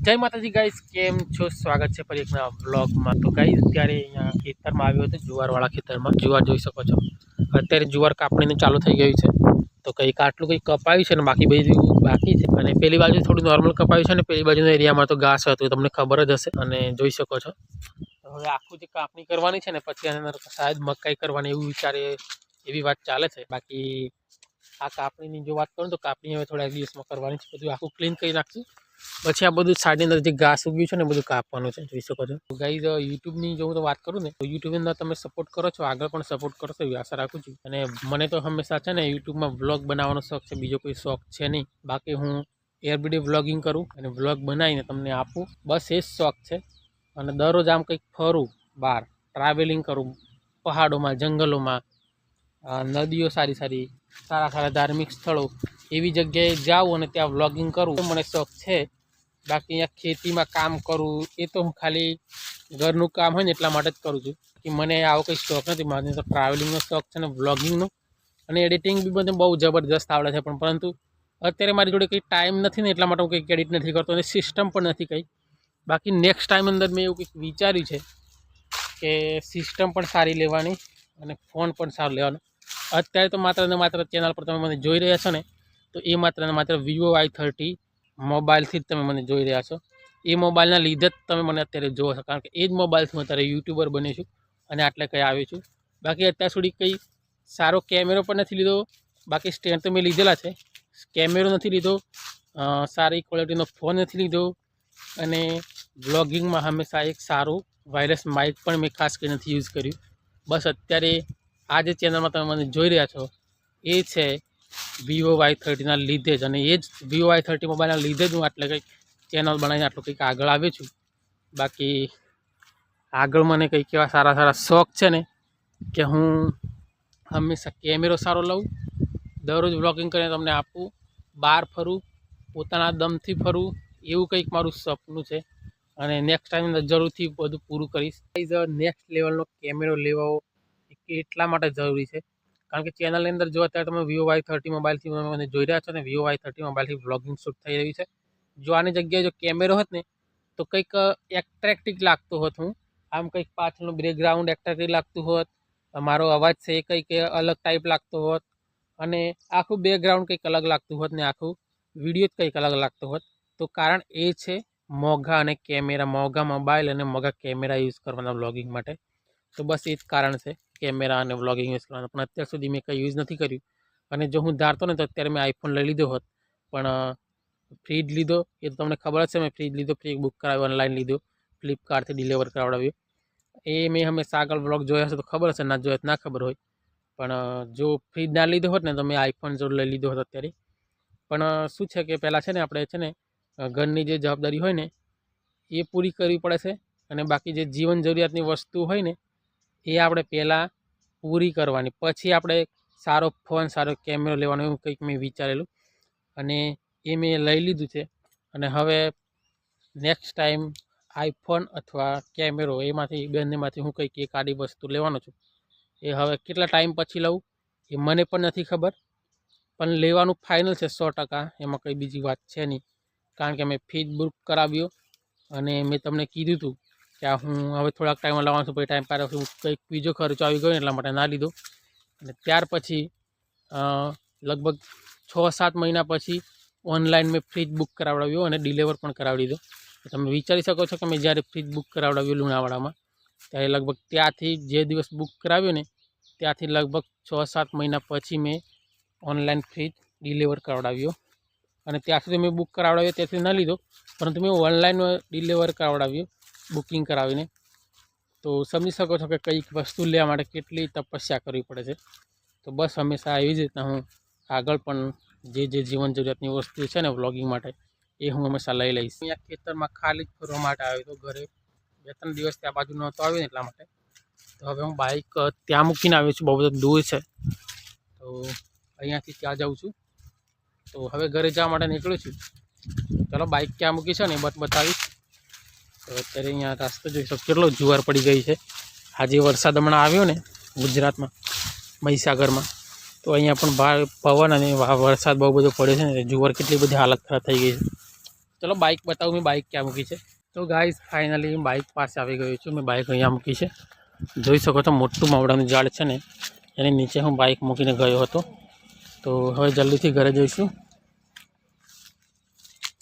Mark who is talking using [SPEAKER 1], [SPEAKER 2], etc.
[SPEAKER 1] જય માતાજી ગાઈસ કેમ છો? સ્વાગત છે ફરી એક નવા બ્લોગમાં તો ગાઈસ અત્યારે અહીંયા ખેતરમાં આવ્યો હતો, જુવારવાળા ખેતરમાં. જુવાર જોઈ શકો છો. અત્યારે જુવાર કાપણીને ચાલુ થઈ ગયું છે. તો કંઈક આટલું કંઈક કપાયું છે ને બાકી બધું બાકી છે. અને પેલી બાજુ થોડું નોર્મલ કપાયું છે ને પેલી બાજુના એરિયામાં તો ઘાસ હતું, તમને ખબર જ હશે. અને જોઈ શકો છો. હવે આખું જે કાપણી કરવાની છે ને, પછી એના શાયદ મકાઈ કરવાની એવું વિચારે એવી વાત ચાલે છે. બાકી આ કાપણીની જો વાત કરું તો કાપણી હવે થોડા દિવસમાં કરવાની છે. બધું આખું ક્લીન કરી નાખશું. પછી આ બધું સાડી અંદર જે ઘાસ ઉગ્યું છે ને બધું કાપવાનું છે. જોઈ શકો છો. ગાઈઝ યુટ્યુબની જો હું તો વાત કરું ને, તો યુટ્યુબની અંદર તમે સપોર્ટ કરો છો, આગળ પણ સપોર્ટ કરશો એવી આશા રાખું છું. અને મને તો હંમેશા છે ને યુટ્યુબમાં વ્લોગ બનાવવાનો શોખ છે. બીજો કોઈ શોખ છે નહીં. બાકી હું એવરીડે વ્લોગિંગ કરું અને વ્લોગ બનાવીને તમને આપું. બસ એ જ શોખ છે. અને દરરોજ આમ કંઈક ફરું, બહાર ટ્રાવેલિંગ કરું, પહાડોમાં, જંગલોમાં નદીઓ સારી સારી સારા સારા ધાર્મિક સ્થળો એવી જગ્યાએ જાઉં અને ત્યાં વ્લોગિંગ કરું. મને શોખ છે. બાકી અહીંયા ખેતીમાં કામ કરું, એ તો હું ખાલી ઘરનું કામ હોય ને એટલા માટે જ કરું છું. કે મને આવો કંઈ શોખ નથી. મારી તો ટ્રાવેલિંગનો શોખ છે ને વ્લોગિંગનો અને એડિટિંગ બી મને બહુ જબરદસ્ત આવડે છે પણ પરંતુ અત્યારે મારી જોડે કંઈ ટાઈમ નથી ને એટલા માટે હું કંઈક એડિટ નથી કરતો અને સિસ્ટમ પણ નથી કંઈ. બાકી નેક્સ્ટ ટાઈમ અંદર મેં એવું કંઈક વિચાર્યું છે કે સિસ્ટમ પણ સારી લેવાની અને ફોન પણ સારો લેવાનો. અત્યારે તો માત્ર ને માત્ર ચેનલ પર તમે મને જોઈ રહ્યા છો ને, તો એ માત્ર ને માત્ર વિવો વાય થર્ટી મોબાઈલથી જ તમે મને જોઈ રહ્યા છો. એ મોબાઈલના લીધે જ તમે મને અત્યારે જોવો છો, કારણ કે એ જ મોબાઈલથી હું અત્યારે યુટ્યુબર બની છું અને આટલે કંઈ આવ્યો છું. બાકી અત્યાર સુધી કંઈ સારો કેમેરો પણ નથી લીધો, બાકી સ્ટેન્ડ તો મેં લીધેલા છે. કેમેરો નથી લીધો સારી ક્વોલિટીનો ફોન નથી લીધો અને બ્લોગિંગમાં હંમેશા એક સારું વાયરસ માઇક પણ મેં ખાસ કરી નથી યુઝ કર્યું. બસ અત્યારે આ જે ચેનલમાં તમે મને જોઈ રહ્યા છો, એ છે વિવો વાય થર્ટીના લીધે જ. અને એ જ વિવો વાય થર્ટી મોબાઈલના લીધે જ હું આટલે કંઈક ચેનલ બનાવીને આટલું કંઈક આગળ આવ્યો છું. બાકી આગળ મને કંઈક એવા સારા સારા શોખ છે ને, કે હું હંમેશા કેમેરો સારો લઉં, દરરોજ વ્લોગિંગ કરીને તમને આપું, બહાર ફરું, પોતાના દમથી ફરું, એવું કંઈક મારું સપનું છે. અને નેક્સ્ટ ટાઈમ જરૂરથી બધું પૂરું કરીશ. નેક્સ્ટ લેવલનો કેમેરો લેવો એ એટલા માટે જરૂરી છે? કારણ કે ચેનલની અંદર જો અત્યારે તમે વિવો વાય થર્ટી મોબાઈલથી મને જોઈ રહ્યા છો ને વિવો વાય થર્ટી મોબાઈલથી વ્લોગિંગ શૂટ થઈ રહ્યું છે. જો આની જગ્યાએ જો કેમેરો હોત ને, તો કંઈક એટ્રેક્ટિવ લાગતું હોત હું. આમ કંઈક પાછળનું બેકગ્રાઉન્ડ એટ્રેક્ટિવ લાગતું હોત. મારો અવાજ છે એ કંઈક અલગ ટાઈપ લાગતો હોત. અને આખું બેકગ્રાઉન્ડ કંઈક અલગ લાગતું હોત ને, આખું વીડિયો જ કંઈક અલગ લાગતો હોત. તો કારણ એ છે મોંઘા અને કેમેરા મોંઘા મોબાઈલ અને મોંઘા કેમેરા યુઝ કરવાના વ્લોગિંગ માટે. તો બસ એ જ કારણ છે. કેમેરા અને વ્લોગિંગ યુઝ કરવાનું. પણ અત્યાર સુધી મેં કંઈ યુઝ નથી કર્યું. અને જો હું ધારતો ને તો અત્યારે મેં આઈફોન લઈ લીધો હોત. પણ ફ્રીજ લીધો. એ તો તમને ખબર હશે મેં ફ્રીજ લીધો ફ્રી બુક કરાવ્યો ઓનલાઈન લીધો. ફ્લિપકાર્ટથી ડિલિવર કરાવડાવ્યો. એ મેં હંમેશા આગળ વ્લોગ જોયા હશે તો ખબર હશે, ના જોયા ના ખબર હોય. પણ જો ફ્રીજ ના લીધો હોત ને તો મેં આઈફોન જો લઈ લીધો હોત અત્યારે. પણ શું છે કે પહેલાં છે ને આપણે છે ને ઘરની જે જવાબદારી હોય ને, એ પૂરી કરવી પડે છે. અને બાકી જે જીવન જરૂરિયાતની વસ્તુ હોય ને એ આપણે પહેલાં પૂરી કરવાની. પછી આપણે સારો ફોન, સારો કેમેરો લેવાનો એવું કંઈક મેં વિચારેલું. અને એ મેં લઈ લીધું છે. અને હવે નેક્સ્ટ ટાઈમ આઈફોન અથવા કેમેરો એમાંથી, બંનેમાંથી હું કંઈક એક આડી વસ્તુ લેવાનો છું. એ હવે કેટલા ટાઈમ પછી લઉં, એ મને પણ નથી ખબર. પણ લેવાનું ફાઇનલ છે સો ટકા. એમાં કંઈ બીજી વાત છે નહીં. કારણ કે મેં ફીજ બુક કરાવ્યો અને મેં તમને કીધું હતું કે હું હવે થોડાક ટાઈમમાં લાવવાનું છું, પછી ટાઈમ પાર કંઈક બીજો ખર્ચો આવી ગયો એટલા માટે ના લીધો. અને ત્યાર પછી લગભગ છ સાત મહિના પછી ઓનલાઈન મેં ફ્રીજ બુક કરાવડાવ્યો અને ડિલિવર પણ કરાવી દીધો. તમે વિચારી શકો છો કે મેં જ્યારે ફ્રીજ બુક કરાવડાવ્યું લુણાવાડામાં, ત્યારે લગભગ ત્યાંથી જે દિવસ બુક કરાવ્યો ને, ત્યાંથી લગભગ છ સાત મહિના પછી મેં ઓનલાઈન ફ્રીજ ડિલિવર કરાવડાવ્યો. અને ત્યાં સુધી મેં બુક કરાવડાવ્યો, ત્યાંથી ન લીધો, પરંતુ મેં ઓનલાઈન ડિલિવર કરાવડાવ્યો. બુકિંગ કરાવીને. તો સમજી શકો છો કે કંઈક વસ્તુ લેવા માટે કેટલી તપસ્યા કરવી પડે છે. તો બસ હંમેશા એવી જ રીતના હું આગળ પણ જે જે જીવન જરૂરિયાતની વસ્તુ છે ને વ્લોગિંગ માટે, એ હું હંમેશા લઈ લઈશ. અહીંયા ખેતરમાં ખાલી જ ફરવા માટે આવ્યો તો ઘરે બે ત્રણ દિવસ ત્યાં બાજુ નહોતો આવ્યો એટલા માટે. તો હવે હું બાઇક ત્યાં મૂકીને આવ્યો છું, બહુ બધો દૂર છે. તો અહીંયાથી ત્યાં જાઉં છું. તો હવે ઘરે જવા માટે નીકળું છું. ચલો બાઇક ક્યાં મૂકી છે ને બત બતાવીશ. તો અત્યારે અહીંયા રસ્તો જોઈ શકો કેટલો જુવાર પડી ગઈ છે. આજે વરસાદ હમણાં આવ્યો ને ગુજરાતમાં, મહીસાગરમાં, તો અહીંયા પણ પવન અને વરસાદ બહુ બધો પડ્યો છે ને જુવાર કેટલી બધી હાલત ખરાબ થઈ ગઈ છે. ચલો બાઇક બતાવું, મેં બાઇક ક્યાં મૂકી છે. તો ગાઈઝ ફાઇનલી બાઇક પાસે આવી ગયો છું, મેં બાઇક અહીંયા મૂકી છે. જોઈ શકો છો મોટું માવડાનું ઝાડ છે ને, એની નીચે હું બાઇક મૂકીને ગયો હતો. તો હવે જલ્દીથી ઘરે જઈશું.